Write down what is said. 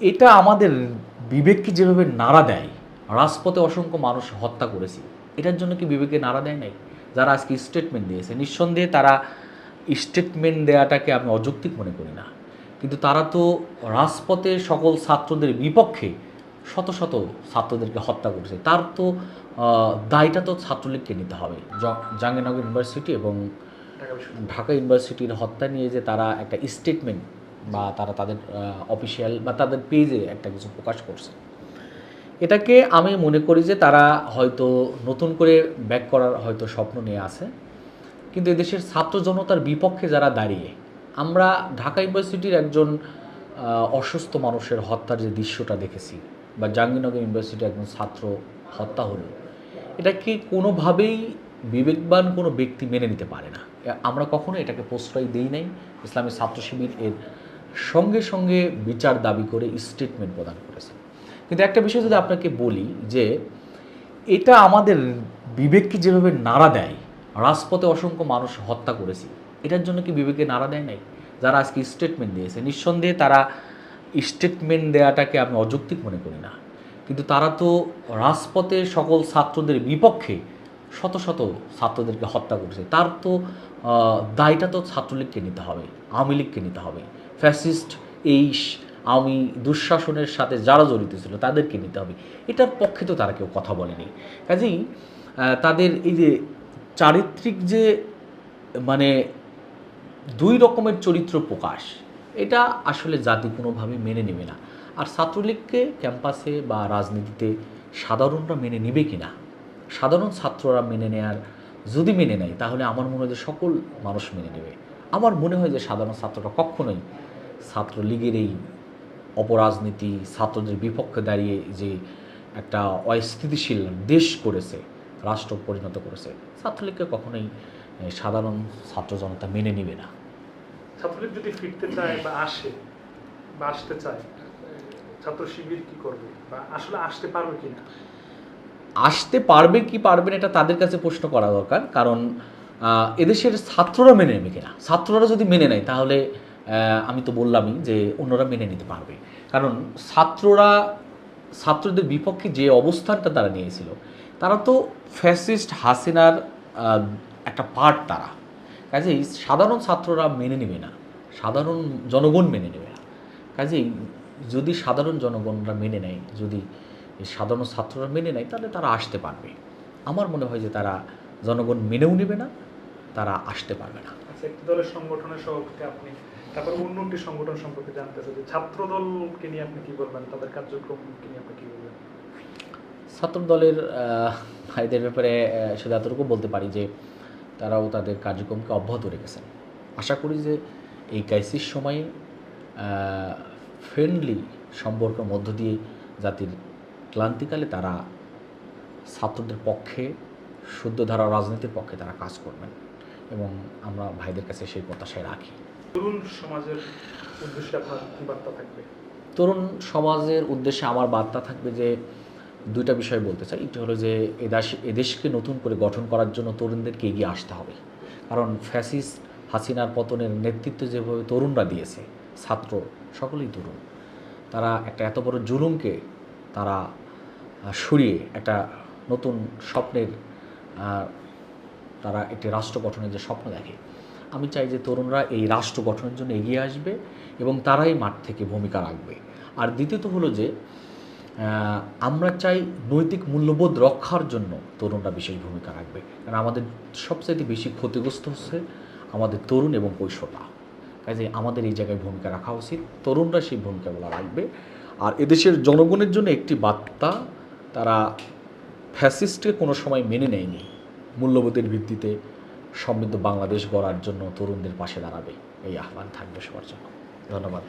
এটা আমাদের বিবেককে যেভাবে নাড়া দেয় রাজপথে অসংখ্য মানুষ হত্যা করেছি এটার জন্য কি বিবেকে নাড়া দেয় নাই? যারা আজকে স্টেটমেন্ট দিয়েছে নিঃসন্দেহে তারা স্টেটমেন্ট দেওয়াটাকে আমি অযৌক্তিক মনে করি না। কিন্তু তারা তো রাজপথে সকল ছাত্রদের বিপক্ষে শত শত ছাত্রদেরকে হত্যা করেছে। তার তো দায়টা তো ছাত্রলীগকে নিতে হবে। জাহাঙ্গীরনগর ইউনিভার্সিটি এবং ঢাকা ইউনিভার্সিটির হত্যা নিয়ে যে তারা একটা স্টেটমেন্ট বা তারা তাদের অফিসিয়াল বা তাদের পেজে একটা কিছু প্রকাশ করছে। এটাকে আমি মনে করি যে তারা হয়তো নতুন করে ব্যাক করার হয়তো স্বপ্ন নিয়ে আছে। কিন্তু এদেশের ছাত্র জনতার বিপক্ষে যারা দাঁড়িয়ে, আমরা ঢাকা ইউনিভার্সিটির একজন অসুস্থ মানুষের হত্যার যে দৃশ্যটা দেখেছি বা জাহাঙ্গীরনগর ইউনিভার্সিটির একজন ছাত্র হত্যা হলো এটাকে কোনোভাবেই বিবেকবান কোনো ব্যক্তি মেনে নিতে পারে না? আমরা কখনো এটাকে প্রশ্রয় দিই নাই। ইসলামী ছাত্র শিবির এর সঙ্গে সঙ্গে বিচার দাবি করে স্টেটমেন্ট প্রদান করেছে। কিন্তু একটা বিষয় যদি আপনাকে বলি যে, এটা আমাদের বিবেককে যেভাবে নাড়া দেয়, রাজপথে অসংখ্য মানুষ হত্যা করেছি, এটার জন্য কি বিবেকে নাড়া দেয় নাই? যারা আজকে স্টেটমেন্ট দিয়েছে, নিঃসন্দেহে তারা স্টেটমেন্ট দেওয়াটাকে আমি অযৌক্তিক মনে করি না। কিন্তু তারা তো রাজপথে সকল ছাত্রদের বিপক্ষে শত শত ছাত্রদেরকে হত্যা করেছে। তার তো দায়টা তো ছাত্রলীগকে নিতে হবে, আওয়ামী লীগকে নিতে হবে। ফ্যাসিস্ট এই আমি দুঃশাসনের সাথে যারা জড়িত ছিল, তাদেরকে নিতে হবে। এটার পক্ষে তো তারা কেউ কথা বলেনি। কাজেই তাদের এই যে চারিত্রিক যে মানে দুই রকমের চরিত্র প্রকাশ, এটা আসলে জাতি কোনোভাবে মেনে নেবে না। আর ছাত্রলীগকে ক্যাম্পাসে বা রাজনীতিতে সাধারণরা মেনে নেবে কি না? সাধারণ ছাত্ররা মেনে নেয়ার যদি মেনে নেয়, তাহলে আমার মনে হয় যে সকল মানুষ মেনে নেবে। আমার মনে হয় যে সাধারণ ছাত্ররা কখনোই ছাত্রলীগের এই অপরাজনীতি ছাত্রদের বিপক্ষে দাঁড়িয়ে যে একটা অস্থিতিশীল দেশ করেছে রাষ্ট্র পরিণত করেছে ছাত্রলীগকে কখনোই সাধারণ ছাত্র জনতা মেনে নেবে না। ছাত্রলীগ যদি ফিরতে চায় বা আসে বা আসতে চায় ছাত্র শিবির কি করবে? বা আসলে আসতে পারবে কিনা আসতে পারবে কি পারবে না এটা তাদের কাছে প্রশ্ন করা দরকার। কারণ এদেশের ছাত্ররা মেনে নেবে কিনা? ছাত্ররা যদি মেনে নেয় তাহলে আমি তো বললামই যে অন্যরা মেনে নিতে পারবে। কারণ ছাত্ররা, ছাত্রদের বিপক্ষে যে অবস্থানটা তারা নিয়েছিল, তারা তো ফ্যাসিস্ট হাসিনার একটা পার্ট তারা। কাজেই সাধারণ ছাত্ররা মেনে নেবে না। সাধারণ জনগণ মেনে নেবে না। কাজেই যদি সাধারণ জনগণরা মেনে নেয়, যদি সাধারণ ছাত্ররা মেনে নেয়, তাহলে তারা আসতে পারবে। আমার মনে হয় যে তারা জনগণ মেনেও নেবে না, তারা আসতে পারবে না। একটি দলের সংগঠনের সভাপতি আপনি, তারপর অন্য একটি সংগঠন সম্পর্কে জানতে চাই ছাত্র দলকে নিয়ে আপনি কি বলবেন, তাদের কার্যক্রমকে নিয়ে আপনি কি বলবেন? ছাত্র দলের ভাইদের ব্যাপারে শুধু এতটুকু বলতে পারি যে তারাও তাদের কার্যক্রমকে অব্যাহত রেখেছেন। আশা করি যে এই ক্রাইসিস সময়ে ফ্রেন্ডলি সম্পর্কের মধ্য দিয়ে জাতির ক্লান্তিকালে তারা ছাত্রদের পক্ষে, শুদ্ধ ধারা রাজনীতির পক্ষে তারা কাজ করবেন। এবং আমরা ভাইদের কাছে সেই প্রত্যাশায় রাখি। তরুণ সমাজের উদ্দেশ্যে আপনার কি বার্তা থাকবে? তরুণ সমাজের উদ্দেশ্যে আমার বার্তা থাকবে যে দুইটা বিষয় বলতে চাই। একটি হলো যে এদেশ এদেশকে নতুন করে গঠন করার জন্য তরুণদেরকে এগিয়ে আসতে হবে। কারণ ফ্যাসিস হাসিনার পতনের নেতৃত্ব যেভাবে তরুণরা দিয়েছে ছাত্র সকলেই তরুণ। তারা একটা এত বড় জুলুমকে তারা সরিয়ে একটা নতুন স্বপ্নের তারা একটি রাষ্ট্র গঠনের যে স্বপ্ন দেখে। আমি চাই যে তরুণরা এই রাষ্ট্র গঠনের জন্য এগিয়ে আসবে এবং তারাই মাঠ থেকে ভূমিকা রাখবে। আর দ্বিতীয়ত হলো যে আমরা চাই নৈতিক মূল্যবোধ রক্ষার জন্য তরুণরা বিশেষ ভূমিকা রাখবে। কারণ আমাদের সবচাইতে বেশি ক্ষতিগ্রস্ত হচ্ছে আমাদের তরুণ এবং কৈশোররা। কাজে আমাদের এই জায়গায় ভূমিকা রাখা উচিত, তরুণরা সেই ভূমিকাগুলো রাখবে। আর এদেশের জনগণের জন্য একটি বার্তা, তারা ফ্যাসিস্টকে কোনো সময় মেনে নেয়নি। মূল্যবোধের ভিত্তিতে সমৃদ্ধ বাংলাদেশ গড়ার জন্য তরুণদের পাশে দাঁড়াবে। এই আহ্বান থাকবে সবার জন্য। ধন্যবাদ।